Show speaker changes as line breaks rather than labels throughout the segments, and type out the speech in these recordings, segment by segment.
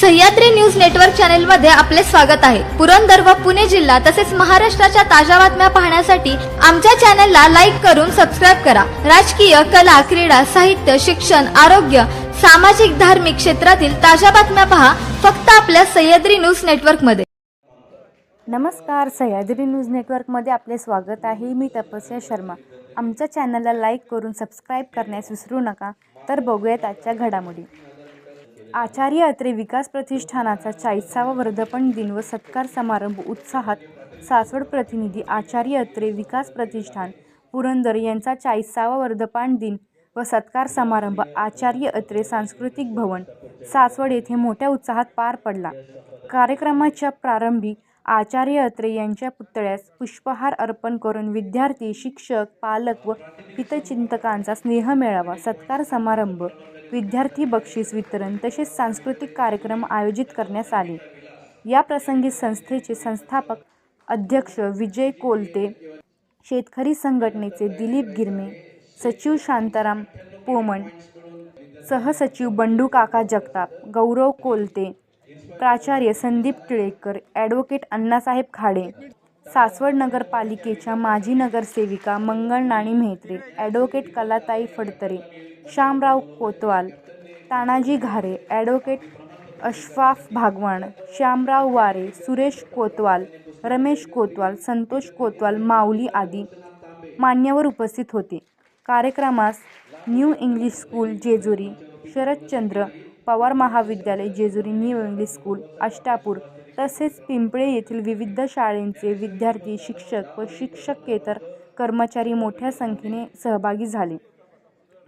Sahyadri news network चॅनलमध्ये आपले स्वागत आहे. पुरंदर व पुणे जिल्हा तसेच महाराष्ट्राच्या ताज्या बातम्या पाहण्यासाठी आमच्या चॅनलला लाईक करून सबस्क्राईब करा. राजकीय कला क्रीडा साहित्य शिक्षण आरोग्य सामाजिक धार्मिक क्षेत्रातील ताज्या बातम्या पहा फक्त आपल्या सह्याद्री न्यूज नेटवर्कमध्ये
नमस्कार सह्याद्री न्यूज नेटवर्कमध्ये आपले स्वागत आहे. मी तपस्या शर्मा. आमच्या चॅनलला लाईक करून सबस्क्राईब करण्यास विसरू नका. तर बघूयात आजच्या घडामोडी. आचार्य अत्रे विकास प्रतिष्ठानाचा चाळीसावा वर्धापन दिन व सत्कार समारंभ उत्साहात सासवड प्रतिनिधी आचार्य अत्रे विकास प्रतिष्ठान पुरंदर यांचा चाळीसावा वर्धपान दिन व सत्कार समारंभ आचार्य अत्रे सांस्कृतिक भवन सासवड येथे मोठ्या उत्साहात पार पडला. कार्यक्रमाच्या प्रारंभी आचार्य अत्रे यांच्या पुतळ्यास पुष्पहार अर्पण करून विद्यार्थी शिक्षक पालक व हितचिंतकांचा स्नेह मेळावा सत्कार समारंभ विद्यार्थी बक्षीस वितरण तसेच सांस्कृतिक कार्यक्रम आयोजित करण्यात आले. या प्रसंगी संस्थेचे संस्थापक अध्यक्ष विजय कोलते शेतकरी संघटनेचे दिलीप गिरमे सचिव शांताराम पोमण सहसचिव बंडू काका जगताप गौरव कोलते प्राचार्य संदीप टिळेकर ॲडव्होकेट अण्णासाहेब खाडे सासवड नगरपालिकेच्या माजी नगरसेविका मंगल नाणी म्हेत्रे ॲडव्होकेट कलाताई फडतरे श्यामराव कोतवाल तानाजी घारे ॲडव्होकेट अशफाफ भागवान श्यामराव वारे सुरेश कोतवाल रमेश कोतवाल संतोष कोतवाल माऊली आदी मान्यवर उपस्थित होते. कार्यक्रमास new English school Jejuri Sharadchandra Pawar महाविद्यालय Jejuri new English school Ashtapur तसेच पिंपळे येथील विविध शाळेंचे विद्यार्थी शिक्षक व शिक्षकेतर कर्मचारी मोठ्या संख्येने सहभागी झाले.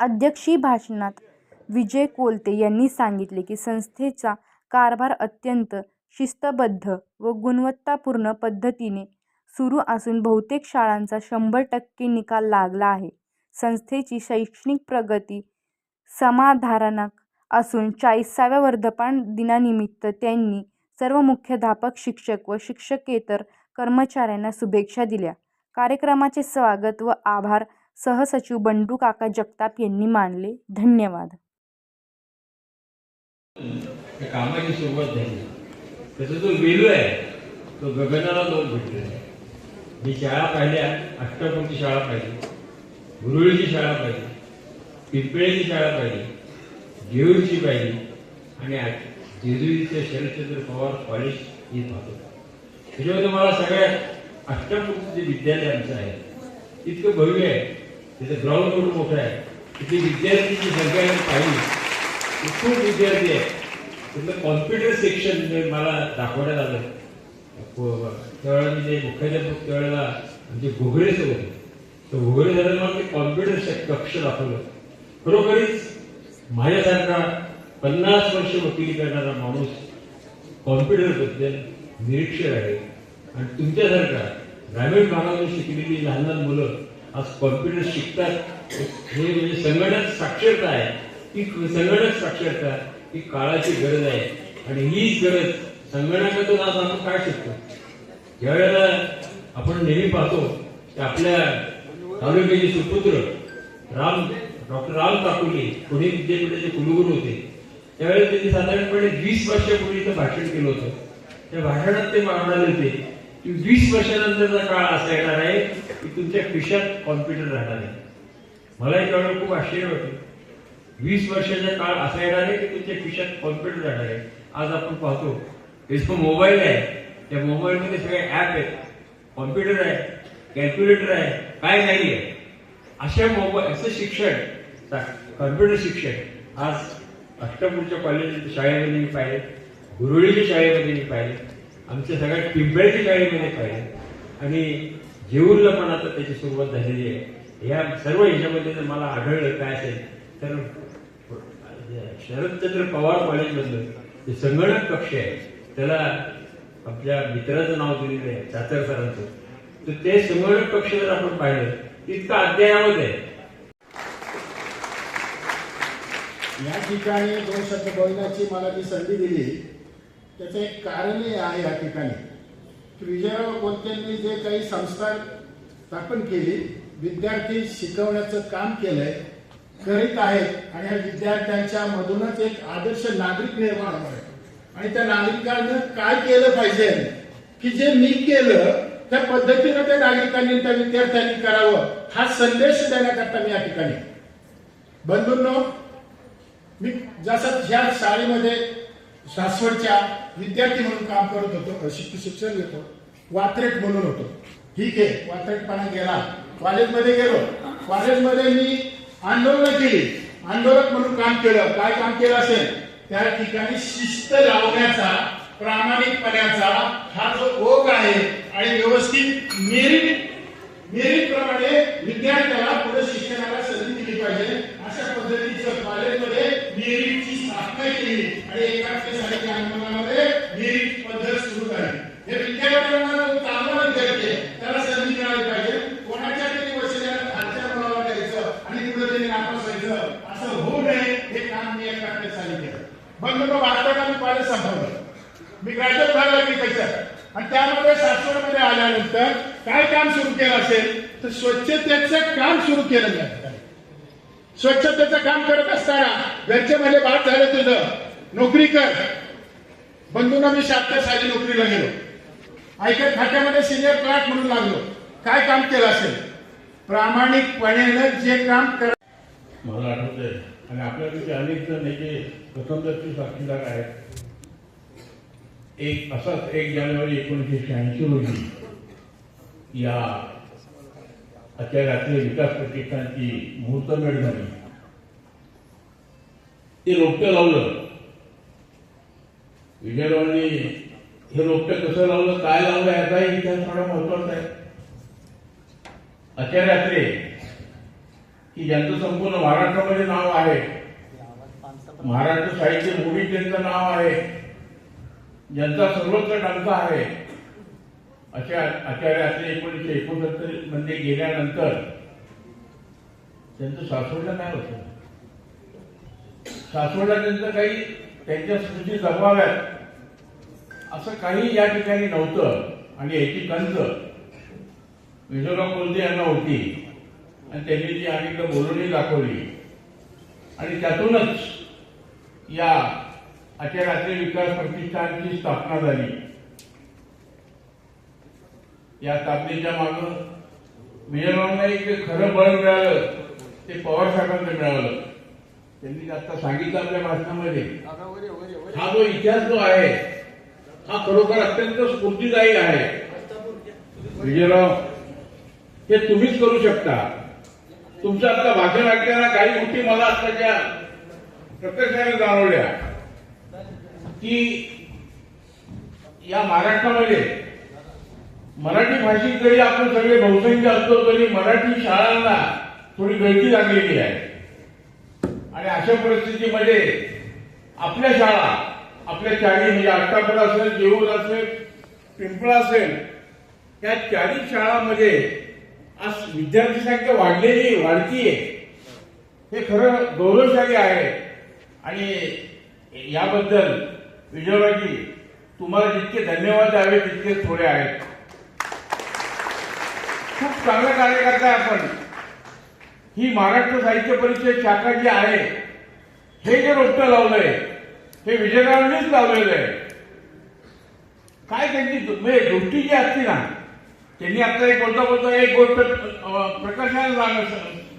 अध्यक्षीय भाषणात विजय कोलते यांनी सांगितले की संस्थेचा कारभार अत्यंत शिस्तबद्ध व गुणवत्तापूर्ण पद्धतीने सुरू असून बहुतेक शाळांचा शंभर टक्के निकाल लागला आहे. संस्थेची शैक्षणिक प्रगती समाधानक असून चाळीसाव्या वर्धपान दिनानिमित्त त्यांनी सर्व मुख्याध्यापक शिक्षक व शिक्षकेतर कर्मचाऱ्यांना शुभेच्छा दिल्या. कार्यक्रमाचे स्वागत व आभार सहसचिव बंडू काका जगताप यांनी मानले. धन्यवाद.
कामाची सुरुवात झाली. त्याचा जो वेलू आहे तो गगनाला लोक भेटले मी शाळा पाहिल्या अष्टपंची शाळा पाहिली गुरुळीची शाळा पाहिली पिंपळेची शाळा पाहिली घेऊरची पाहिली आणि जेजुईचे शरदचंद्र पवार कॉलेज ही पाहतो. त्याच्यामध्ये मला सगळ्यात अष्टापूरचं जे विद्यालय आमचं आहे इतकं भव्य आहे. त्याचं ग्राउंड एवढं मोठं आहे. तिथे विद्यार्थ्यांची संख्या पाहिली. तर खूप विद्यार्थी आहे तिथलं कॉम्प्युटर म्हणजे सेक्शन मला दाखवण्यात आलं. त्यावेळेला मी जे मुख्याध्यापक त्यावेळेला म्हणजे घोगरेच होते. तर घोगरे झाल्यावर मला ते कॉम्प्युटर कक्ष दाखवलं. खरोखरीच माझ्यासारखा पन्नास वर्ष वकिली करणारा माणूस कॉम्प्युटरबद्दल निरीक्षर आहे. आणि तुमच्यासारखा ग्रामीण भागातून शिकलेली लहान लहान मुलं आज कॉम्प्युटर शिकतात. हे म्हणजे संगणक साक्षरता आहे. ती संगणक साक्षरता ही काळाची गरज आहे. आणि हीच गरज संगणकातून आज आपण काय शिकतो. ज्यावेळेला आपण नेहमी पाहतो की आपल्या तालुक्याचे सुपुत्र राम डॉक्टर राव काकुले पुणे विद्यापीठाचे कुलगुरू होते. त्यावेळेस त्यांनी साधारणपणे वीस वर्षापूर्वी इथं भाषण केलं होतं. त्या भाषणात ते म्हणाले होते की वीस वर्षानंतरचा काळ असा येणार आहे की तुमच्या खिशात कॉम्प्युटर राहणार आहे. मला एक वेळेला खूप आश्चर्य वाटलं वीस वर्षाचा काळ असा येणार आहे की तुमच्या खिशात कॉम्प्युटर राहणार आहे. आज आपण पाहतो तो मोबाईल आहे. त्या मोबाईलमध्ये सगळे ॲप आहेत. कॉम्प्युटर आहे कॅल्क्युलेटर आहे काय नाही आहे. अशा मोबाईल असं शिक्षण कॉम्प्युटर शिक्षण आज अष्टपूरच्या कॉलेज शाळेमध्ये मी पाहिले. गुरुळीच्या शाळेमध्ये मी पाहिले. आमच्या सगळ्या पिंपळ्याच्या शाळेमध्ये पाहिले. आणि जेऊरला पण आता त्याची सुरुवात झालेली आहे. या सर्व ह्याच्यामध्ये जर मला आढळलं काय असेल तर शरदचंद्र पवार कॉलेजमधलं जे संगणक कक्ष आहे त्याला आपल्या मित्राचं नाव दिलेलं आहे चाचर सरांचं. तर ते संगणक कक्ष जर आपण पाहिलं तितकं अद्ययावत आहे
या ठिकाणी दोन शब्द बोलण्याची मला जी संधी दिली त्याचं एक कारणही आहे या ठिकाणी. विजयराव कोणत्यांनी जे काही संस्था स्थापन केली विद्यार्थी शिकवण्याचं काम केलंय करीत आहेत आणि या विद्यार्थ्यांच्या मधूनच एक आदर्श नागरिक निर्माण होणार आहे. आणि त्या नागरिकांना काय केलं पाहिजे? की जे मी केलं त्या पद्धतीनं त्या नागरिकांनी त्या विद्यार्थ्यांनी करावं हा संदेश देण्याकरता मी या ठिकाणी. बंधूंनो मी जसं ह्या शाळेमध्ये सासवडच्या विद्यार्थी म्हणून काम करत होतो शिक्षण घेतो वात्रेट म्हणून होतो. ठीक आहे वात्रेटपणा गेला. कॉलेजमध्ये गेलो. कॉलेजमध्ये मी आंदोलन केली. आंदोलक म्हणून काम केलं. काय काम केलं असेल? त्या ठिकाणी शिस्त लावण्याचा प्रामाणिकपणाचा हा जो ओघ आहे आणि व्यवस्थित मेरिट मेरिट प्रमाणे विद्यार्थ्याला पुढे शिक्षणाला संधी दिली पाहिजे. अशा पद्धतीचं कॉलेजमध्ये मेरिटची स्थापना केली आणि एकात्म साहित्य आंदोलनामध्ये मेरिट पद्धत सुरू झाली. हे विद्यार्थ्यांना जो चांगला विद्यार्थी आहे. त्याला संधी मिळाली पाहिजे. कोणाच्या तरी वशिल्याला खालच्या मुलाला द्यायचं आणि पुढे त्यांनी नापासायचं असं होऊ नये हे काम मी एकात्म साहित्य केलं मग मी वाचताना मी कॉलेज संपवलं मी ग्रॅज्युएट झालो ऍग्रिकल्चर आणि त्यामध्ये सासवडमध्ये आल्यानंतर काय काम सुरू केलं असेल? तर स्वच्छतेचं काम सुरू केलं मी स्वच्छतेचं काम करत असताना घरचे म्हणजे बात झालं तुझं. नोकरी कर. बंधूंना मी शहात्तर साली नोकरीला गेलो ऐकत खात्यामध्ये सिनियर क्लार्क म्हणून लागलो. काय काम केलं असेल? प्रामाणिकपणेनं जे काम कर
मला आठवतंय आणि आपल्यापैकी अनेक जण नेते प्रथमदर्शी साक्षीदार आहेत. एक असाच एक जानेवारी एकोणीसशे शहाऐंशी रोजी या आचार्यातले विकास प्रतिष्ठानची मुहूर्तमेढ झाली. ते रोपटं लावलं. विजयरावांनी हे रोपटं कसं लावलं काय लावलं याचाही इतिहास थोडा महत्त्वाचा आहे. आचार्यात्रे की ज्यांचं संपूर्ण महाराष्ट्रामध्ये नाव आहे महाराष्ट्र साहित्य मूवी त्यांचं नाव आहे ज्यांचा सर्वत्र डंका आहे अशा आचार्य अत्रे एकोणीसशे एकोणसत्तरमध्ये गेल्यानंतर त्यांचं सासवडला काय होतं? सासवडला त्यांचं काही त्यांच्या स्मृती जगवाव्यात. असं काही या ठिकाणी नव्हतं. आणि याची कंच मिझोराम कोलते यांना होती. आणि त्यांनी ती अनेकदा बोलूनही दाखवली. आणि त्यातूनच या आचार्याचे विकास प्रतिष्ठानची स्थापना झाली. या स्थापनेच्या मागं विजयरावांना एक खरं बळ मिळालं. ते पवार साहेबांना मिळालं. त्यांनी आता सांगितलं आपल्या भाषणामध्ये हा जो इतिहास जो आहे हा खरोखर अत्यंत स्फूर्तीदायी आहे. विजयराव हे तुम्हीच करू शकता. तुमचं आता भाषण ऐकताना काही गोष्टी मला आत्ताच्या प्रत्यक्षाने जाणवल्या. की या महाराष्ट्रामध्ये मराठी भाषिक जरी आपण सगळे बहुसंख्य असलो तरी मराठी शाळांना थोडी गळती लागलेली आहे. आणि अशा परिस्थितीमध्ये आपल्या शाळा आपल्या चारी म्हणजे आष्टापूर असेल जेऊर असेल पिंपळा असेल त्या चारी शाळांमध्ये आज विद्यार्थी संख्या वाढलेली वाढतीये. हे खरं गौरवशाली आहे. आणि याबद्दल विजयबाजी तुम्हाला जितके धन्यवाद द्यावे तितके थोडे आहेत. खूप चांगलं कार्य करताय आपण. ही महाराष्ट्र साहित्य परिषद शाखा जी आहे. हे जे रोपटं लावलंय हे विजयरावांनीच लावलेलं आहे. काय त्यांची म्हणजे दृष्टी जी असते ना त्यांनी आता एक बोलता बोलता एक गोष्ट प्रकाशाला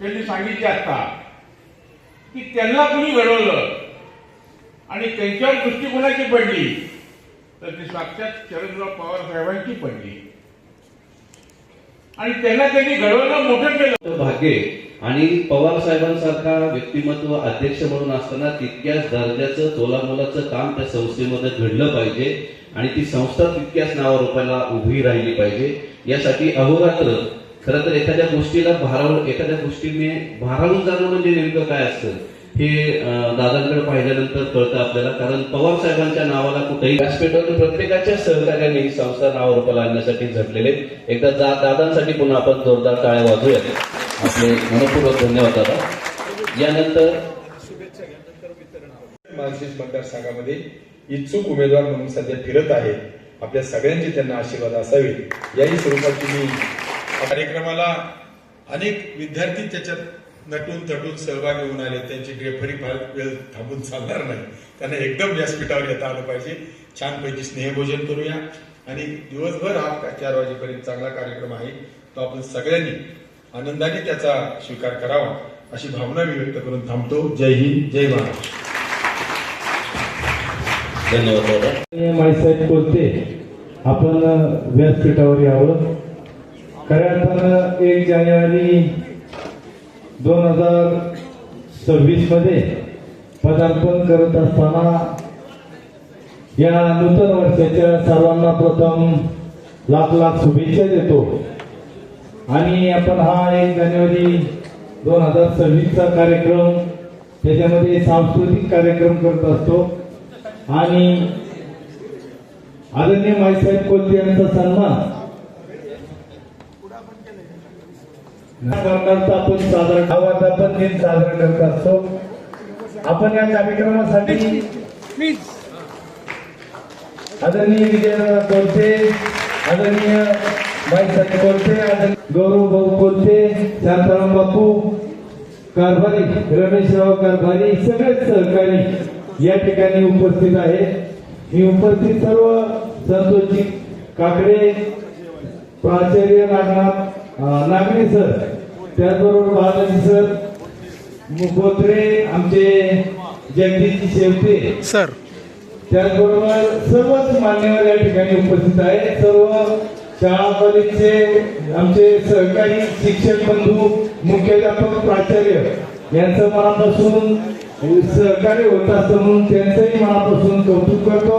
त्यांनी सांगितली आता की त्यांना कुणी घडवलं आणि त्यांच्यावर दृष्टी कोणाची पडली तर ती साक्षात शरदराव पवार साहेबांची पडली. आणि त्यांना त्यांनी घडवलं मोठं केलं.
भाग्य आणि पवार साहेबांसारखा व्यक्तिमत्व अध्यक्ष म्हणून असताना तितक्याच दर्जाचं तोलामोलाचं काम त्या संस्थेमध्ये घडलं पाहिजे आणि ती संस्था तितक्याच नावारूपाला उभी राहिली पाहिजे. यासाठी अहोरात्र खरं तर एखाद्या गोष्टीला भारावून एखाद्या गोष्टीने भारावून जाणं म्हणजे नेमकं काय असतं? हे दादांकडे पाहिल्यानंतर कळतं आपल्याला. कारण पवार साहेबांच्या नावाला कुठेही व्यासपीठावर प्रत्येकाच्या सहकार्याने ही संस्था नावारूपाला आणण्यासाठी झटलेले एकदा दादांसाठी पुन्हा आपण जोरदार टाळ्या वाजूया आपले मनपूर्वक धन्यवाद दादा. यानंतर
संघामध्ये मतदारसंघामध्ये इच्छुक उमेदवार म्हणून सध्या फिरत आहे आपल्या सगळ्यांचे त्यांना आशीर्वाद असावेत. याही स्वरूपाची मी
कार्यक्रमाला अनेक विद्यार्थी त्याच्यात
नटून तटून सहभागी होऊन आले. त्यांची ड्रेफरी फार वेळ थांबून चालणार नाही. त्यांना एकदम व्यासपीठावर येता आलं पाहिजे. छानपैकी स्नेहभोजन करूया. आणि दिवसभर हा चार वाजेपर्यंत चांगला कार्यक्रम आहे. तो आपण सगळ्यांनी आनंदाने त्याचा स्वीकार करावा अशी भावना मी व्यक्त करून थांबतो. जय हिंद जय महाराष्ट्र.
धन्यवाद
माईसाहेब कोलते आपण व्यासपीठावर यावं. खऱ्या अर्थानं एक जानेवारी दोन हजार सव्वीसमध्ये पदार्पण करत असताना या नूतन वर्षाच्या सर्वांना प्रथम लाख लाख शुभेच्छा देतो. आणि आपण हा एक जानेवारी दोन हजार सव्वीसचा कार्यक्रम त्याच्यामध्ये सांस्कृतिक कार्यक्रम करत असतो. आणि आदरणीय माईसाहेब कोलते यांचा सन्मान. आपण साजरा गावात आपण दिन साजरा करत असतो. आपण या कार्यक्रमासाठी आदरणीय विजय कोलते आदरणीय माईसाहेब कोलते गौरव भाऊ कोलते शांताराम बापू कारभारी रमेशराव कारभारी सगळेच सहकारी या ठिकाणी उपस्थित आहेत मी उपस्थित सर्व संतोषजी काकडे प्राचार्य नागनाथ अं, नागरे सर त्याचबरोबर बालाजी सर मुखोत्रे आमचे जगदीश शेवते
सर.
त्याचबरोबर सर्वच मान्यवर या ठिकाणी उपस्थित आहेत. सर्व शाळा कॉलेजचे आमचे सहकारी शिक्षक बंधू मुख्याध्यापक प्राचार्य यांचं मनापासून सहकार्य होत असतं म्हणून त्यांचंही मनापासून कौतुक करतो.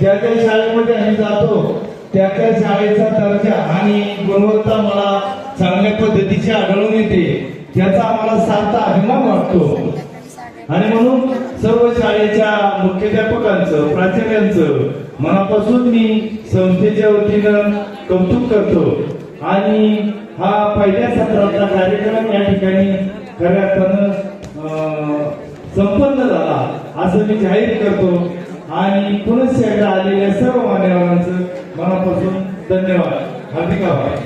ज्या त्या शाळेमध्ये आम्ही जातो त्या त्या शाळेचा दर्जा आणि गुणवत्ता मला चांगल्या पद्धतीची आढळून येते. त्याचा आम्हाला सार्थ अभिमान वाटतो. आणि म्हणून सर्व शाळेच्या मुख्याध्यापकांचं प्राचार्यांचं मनापासून मी संस्थेच्या वतीनं कौतुक करतो. आणि हा पहिल्या सत्रातला कार्यक्रम या ठिकाणी खऱ्या अर्थानं संपन्न झाला असं मी जाहीर करतो. आणि पुनश्च एकदा आलेल्या सर्व मान्यवरांचं मनापासून धन्यवाद. हार्दिक आभार.